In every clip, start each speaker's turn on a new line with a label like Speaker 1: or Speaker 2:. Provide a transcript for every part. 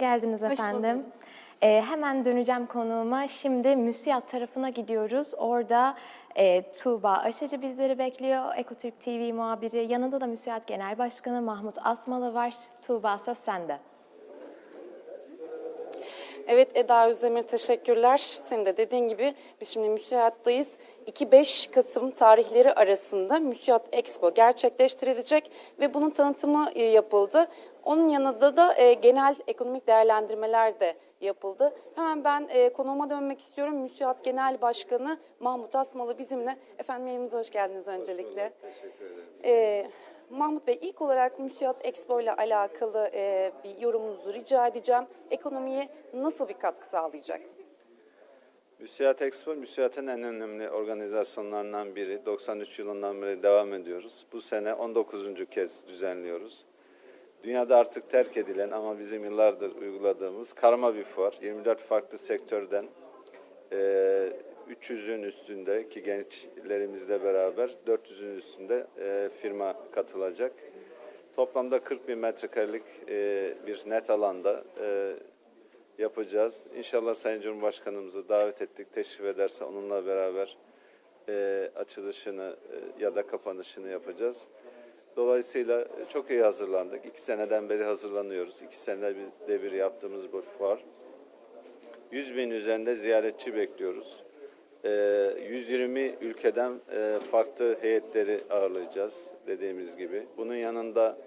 Speaker 1: geldiniz efendim. Ee, hemen döneceğim konuğuma. Şimdi müsiyat tarafına gidiyoruz. Orada e, Tuğba Aşıcı bizleri bekliyor. Ekotürk TV muhabiri. Yanında da müsiyat genel başkanı Mahmut Asmalı var. Tuğba söz sende.
Speaker 2: Evet Eda Özdemir teşekkürler. Senin de dediğin gibi biz şimdi müsiyattayız. 2-5 Kasım tarihleri arasında Müsiyat Expo gerçekleştirilecek ve bunun tanıtımı e, yapıldı. Onun yanında da e, genel ekonomik değerlendirmeler de yapıldı. Hemen ben e, konuğuma dönmek istiyorum. Müsiyat Genel Başkanı Mahmut Asmalı bizimle. Efendim yayınınıza hoş geldiniz öncelikle.
Speaker 3: Teşekkür ederim.
Speaker 2: Ee, Mahmut Bey ilk olarak Müsiyat Expo ile alakalı e, bir yorumunuzu rica edeceğim. Ekonomiye nasıl bir katkı sağlayacak?
Speaker 3: Müsiyat Expo, Müsiyat'ın en önemli organizasyonlarından biri. 93 yılından beri devam ediyoruz. Bu sene 19. kez düzenliyoruz. Dünyada artık terk edilen ama bizim yıllardır uyguladığımız karma bir fuar. 24 farklı sektörden e, 300'ün üstündeki gençlerimizle beraber 400'ün üstünde e, firma katılacak. Toplamda 40 bin metrekarelik e, bir net alanda e, yapacağız. İnşallah Sayın Cumhurbaşkanımızı davet ettik. Teşrif ederse onunla beraber açılışını ya da kapanışını yapacağız. Dolayısıyla çok iyi hazırlandık. İki seneden beri hazırlanıyoruz. İki senede bir yaptığımız bu fuar. 100 bin üzerinde ziyaretçi bekliyoruz. E, 120 ülkeden e, farklı heyetleri ağırlayacağız dediğimiz gibi. Bunun yanında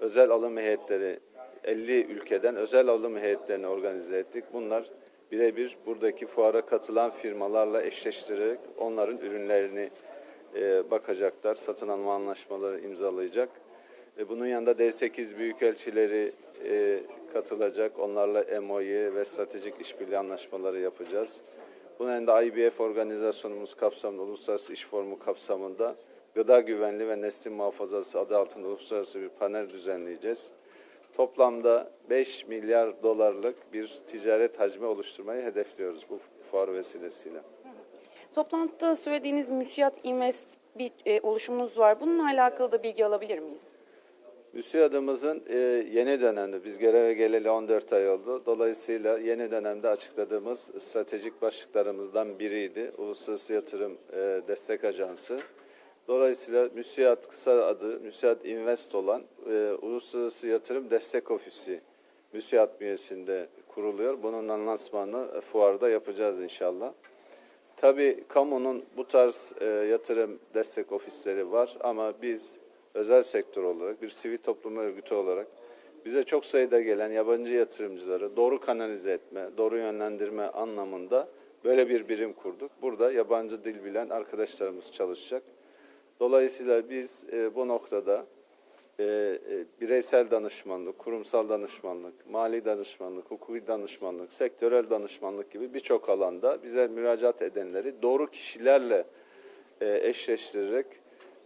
Speaker 3: özel alım heyetleri 50 ülkeden özel alım heyetlerini organize ettik. Bunlar birebir buradaki fuara katılan firmalarla eşleştirerek onların ürünlerini e, bakacaklar. Satın alma anlaşmaları imzalayacak. E, bunun yanında D8 büyükelçileri katılacak. Onlarla MOU ve stratejik işbirliği anlaşmaları yapacağız. Bunun yanında IBF organizasyonumuz kapsamında, Uluslararası İş Forumu kapsamında gıda güvenliği ve neslin muhafazası adı altında uluslararası bir panel düzenleyeceğiz. Toplamda 5 milyar dolarlık bir ticaret hacmi oluşturmayı hedefliyoruz bu fuar vesilesiyle.
Speaker 2: Toplantıda söylediğiniz Müsiyat Invest bir e, oluşumunuz var. Bununla alakalı da bilgi alabilir miyiz?
Speaker 3: MÜSİAD'ımızın e, yeni dönemde, biz göreve geleli 14 ay oldu. Dolayısıyla yeni dönemde açıkladığımız stratejik başlıklarımızdan biriydi. Uluslararası Yatırım e, Destek Ajansı. Dolayısıyla MÜSİAD kısa adı MÜSİAD Invest olan e, Uluslararası Yatırım Destek Ofisi MÜSİAD bünyesinde kuruluyor. Bunun lansmanını e, fuarda yapacağız inşallah. Tabii kamunun bu tarz e, yatırım destek ofisleri var ama biz özel sektör olarak, bir sivil toplum örgütü olarak bize çok sayıda gelen yabancı yatırımcıları doğru kanalize etme, doğru yönlendirme anlamında böyle bir birim kurduk. Burada yabancı dil bilen arkadaşlarımız çalışacak. Dolayısıyla biz e, bu noktada e, e, bireysel danışmanlık, kurumsal danışmanlık, mali danışmanlık, hukuki danışmanlık, sektörel danışmanlık gibi birçok alanda bize müracaat edenleri doğru kişilerle e, eşleştirerek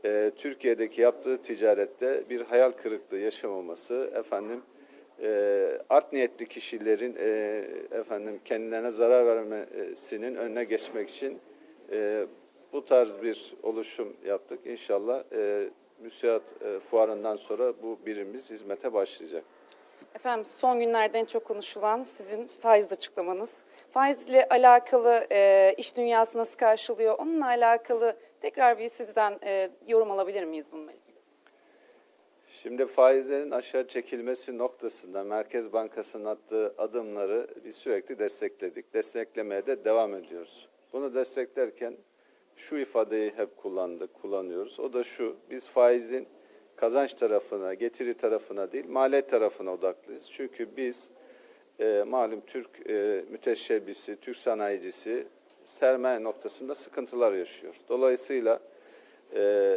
Speaker 3: e, Türkiye'deki yaptığı ticarette bir hayal kırıklığı yaşamaması, efendim e, art niyetli kişilerin e, efendim kendilerine zarar vermesinin önüne geçmek için e, bu tarz bir oluşum yaptık. İnşallah e, müsiat e, fuarından sonra bu birimimiz hizmete başlayacak.
Speaker 2: Efendim son günlerde en çok konuşulan sizin faiz açıklamanız. Faizle alakalı e, iş dünyası nasıl karşılıyor? Onunla alakalı tekrar bir sizden e, yorum alabilir miyiz bununla ilgili?
Speaker 3: Şimdi faizlerin aşağı çekilmesi noktasında Merkez Bankası'nın attığı adımları biz sürekli destekledik. Desteklemeye de devam ediyoruz. Bunu desteklerken şu ifadeyi hep kullandık, kullanıyoruz. O da şu, biz faizin kazanç tarafına, getiri tarafına değil, maliyet tarafına odaklıyız. Çünkü biz e, malum Türk e, müteşebbisi, Türk sanayicisi sermaye noktasında sıkıntılar yaşıyor. Dolayısıyla e,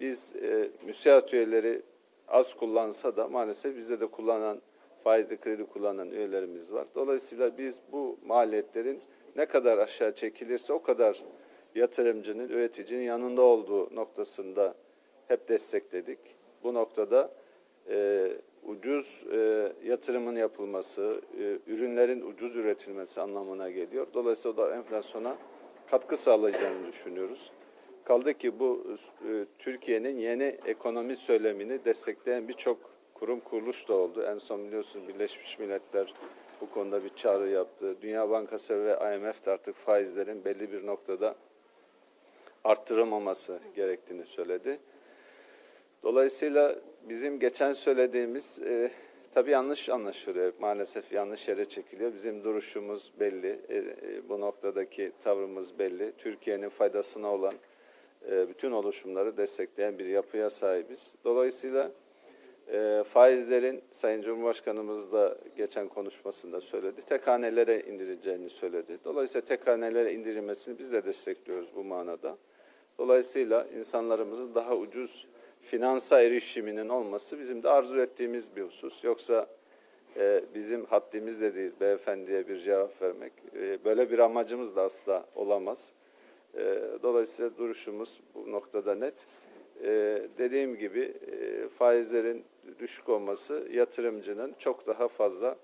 Speaker 3: biz e, müsiat üyeleri az kullansa da maalesef bizde de kullanan faizli kredi kullanan üyelerimiz var. Dolayısıyla biz bu maliyetlerin ne kadar aşağı çekilirse o kadar yatırımcının, üreticinin yanında olduğu noktasında hep destekledik. Bu noktada e, ucuz e, yatırımın yapılması, e, ürünlerin ucuz üretilmesi anlamına geliyor. Dolayısıyla da enflasyona katkı sağlayacağını düşünüyoruz. Kaldı ki bu e, Türkiye'nin yeni ekonomi söylemini destekleyen birçok kurum kuruluş da oldu. En son biliyorsunuz Birleşmiş Milletler bu konuda bir çağrı yaptı. Dünya Bankası ve IMF de artık faizlerin belli bir noktada arttırılmaması gerektiğini söyledi. Dolayısıyla bizim geçen söylediğimiz e, tabii yanlış anlaşılıyor. Maalesef yanlış yere çekiliyor. Bizim duruşumuz belli. E, e, bu noktadaki tavrımız belli. Türkiye'nin faydasına olan e, bütün oluşumları destekleyen bir yapıya sahibiz. Dolayısıyla e, faizlerin Sayın Cumhurbaşkanımız da geçen konuşmasında söyledi. Tek hanelere indireceğini söyledi. Dolayısıyla tek hanelere indirilmesini biz de destekliyoruz bu manada. Dolayısıyla insanlarımızın daha ucuz finansa erişiminin olması bizim de arzu ettiğimiz bir husus. Yoksa e, bizim haddimiz de değil beyefendiye bir cevap vermek. E, böyle bir amacımız da asla olamaz. E, dolayısıyla duruşumuz bu noktada net. E, dediğim gibi e, faizlerin düşük olması yatırımcının çok daha fazla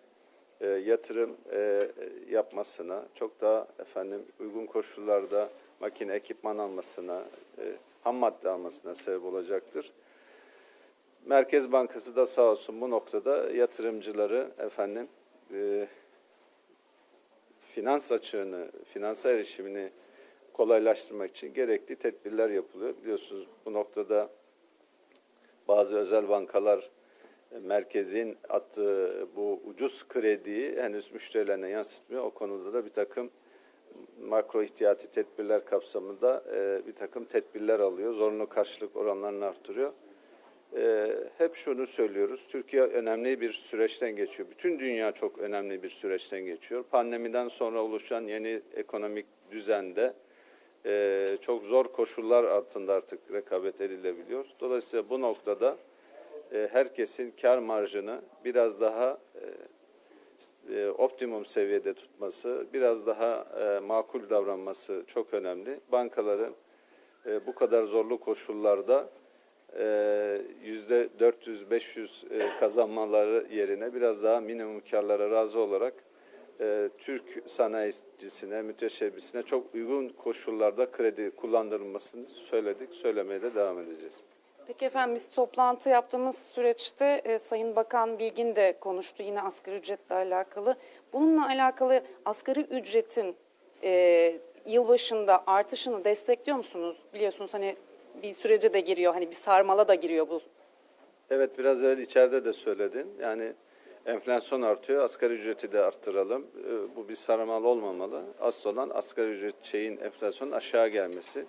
Speaker 3: e, yatırım e, yapmasına, çok daha efendim uygun koşullarda makine, ekipman almasına, e, ham madde almasına sebep olacaktır. Merkez Bankası da sağ olsun bu noktada yatırımcıları efendim e, finans açığını, finansa erişimini kolaylaştırmak için gerekli tedbirler yapılıyor. Biliyorsunuz bu noktada bazı özel bankalar e, merkezin attığı bu ucuz krediyi henüz müşterilerine yansıtmıyor. O konuda da bir takım makro ihtiyati tedbirler kapsamında e, bir takım tedbirler alıyor. Zorunlu karşılık oranlarını artırıyor. E, hep şunu söylüyoruz. Türkiye önemli bir süreçten geçiyor. Bütün dünya çok önemli bir süreçten geçiyor. Pandemiden sonra oluşan yeni ekonomik düzende e, çok zor koşullar altında artık rekabet edilebiliyor. Dolayısıyla bu noktada e, herkesin kar marjını biraz daha e, optimum seviyede tutması, biraz daha e, makul davranması çok önemli. Bankaların e, bu kadar zorlu koşullarda yüzde 400-500 e, kazanmaları yerine biraz daha minimum karlara razı olarak Türk sanayicisine, müteşebbisine çok uygun koşullarda kredi kullandırılmasını söyledik, söylemeye de devam edeceğiz.
Speaker 2: Peki efendim biz toplantı yaptığımız süreçte e, Sayın Bakan Bilgin de konuştu yine asgari ücretle alakalı. Bununla alakalı asgari ücretin e, yılbaşında artışını destekliyor musunuz? Biliyorsunuz hani bir sürece de giriyor hani bir sarmala da giriyor bu
Speaker 3: Evet biraz evvel içeride de söyledin. Yani enflasyon artıyor, asgari ücreti de arttıralım. Ee, Bu bir sarmal olmamalı. Asıl olan asgari ücret şeyin enflasyonun aşağı gelmesi.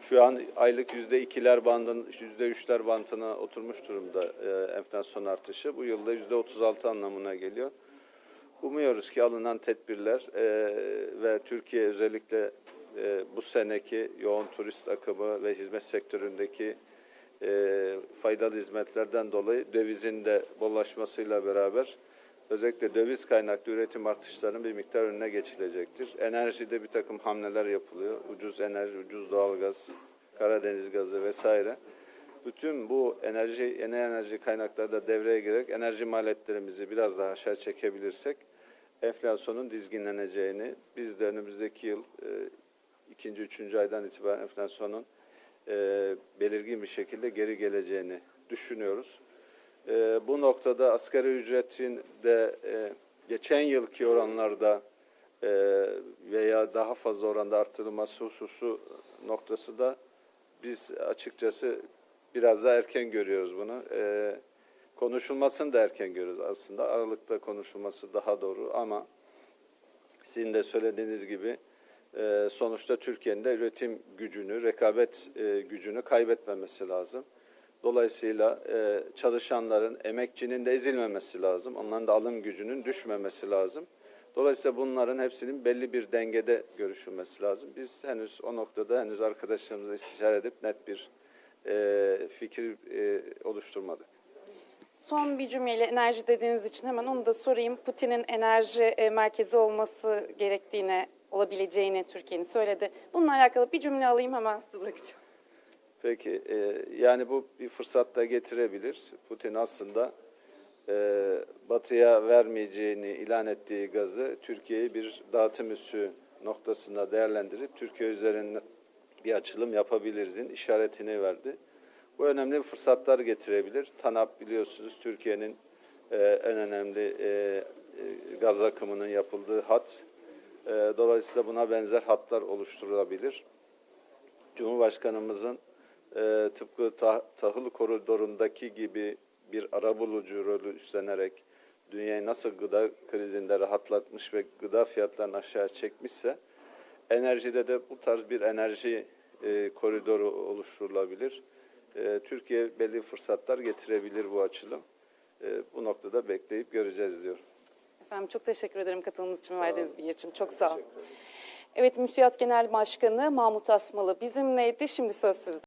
Speaker 3: Şu an aylık yüzde ikiler bandın, yüzde üçler bantına oturmuş durumda e, enflasyon artışı. Bu yılda yüzde otuz altı anlamına geliyor. Umuyoruz ki alınan tedbirler e, ve Türkiye özellikle e, bu seneki yoğun turist akımı ve hizmet sektöründeki e, faydalı hizmetlerden dolayı dövizin de bollaşmasıyla beraber özellikle döviz kaynaklı üretim artışlarının bir miktar önüne geçilecektir. Enerjide bir takım hamleler yapılıyor. Ucuz enerji, ucuz doğalgaz, Karadeniz gazı vesaire. Bütün bu enerji, yeni enerji kaynakları da devreye girerek enerji maliyetlerimizi biraz daha aşağı çekebilirsek enflasyonun dizginleneceğini, biz de önümüzdeki yıl e, ikinci, üçüncü aydan itibaren enflasyonun e, belirgin bir şekilde geri geleceğini düşünüyoruz. E, bu noktada asgari ücretin de e, geçen yılki oranlarda e, veya daha fazla oranda artırılması hususu noktası da biz açıkçası biraz daha erken görüyoruz bunu. E, konuşulmasını da erken görüyoruz aslında. Aralıkta konuşulması daha doğru ama sizin de söylediğiniz gibi e, sonuçta Türkiye'nin de üretim gücünü, rekabet e, gücünü kaybetmemesi lazım. Dolayısıyla e, çalışanların, emekçinin de ezilmemesi lazım. Onların da alım gücünün düşmemesi lazım. Dolayısıyla bunların hepsinin belli bir dengede görüşülmesi lazım. Biz henüz o noktada henüz arkadaşlarımızla istişare edip net bir e, fikir e, oluşturmadık.
Speaker 2: Son bir cümleyle enerji dediğiniz için hemen onu da sorayım. Putin'in enerji e, merkezi olması gerektiğine, olabileceğini Türkiye'nin söyledi. Bununla alakalı bir cümle alayım hemen size bırakacağım.
Speaker 3: Peki, e, yani bu bir fırsat da getirebilir. Putin aslında e, Batı'ya vermeyeceğini ilan ettiği gazı Türkiye'yi bir dağıtım üssü noktasında değerlendirip Türkiye üzerinde bir açılım yapabilirizin işaretini verdi. Bu önemli fırsatlar getirebilir. TANAP biliyorsunuz Türkiye'nin e, en önemli e, e, gaz akımının yapıldığı hat. E, dolayısıyla buna benzer hatlar oluşturulabilir. Cumhurbaşkanımızın e, tıpkı ta, tahıl koridorundaki gibi bir arabulucu rolü üstlenerek dünyayı nasıl gıda krizinde rahatlatmış ve gıda fiyatlarını aşağı çekmişse enerjide de bu tarz bir enerji e, koridoru oluşturulabilir. E, Türkiye belli fırsatlar getirebilir bu açılım. E, bu noktada bekleyip göreceğiz diyorum.
Speaker 2: Efendim çok teşekkür ederim katılımınız için, verdiğiniz bilgi için. Çok sağ olun. Evet, MÜSİAD Genel Başkanı Mahmut Asmalı bizimleydi. Şimdi söz sizde.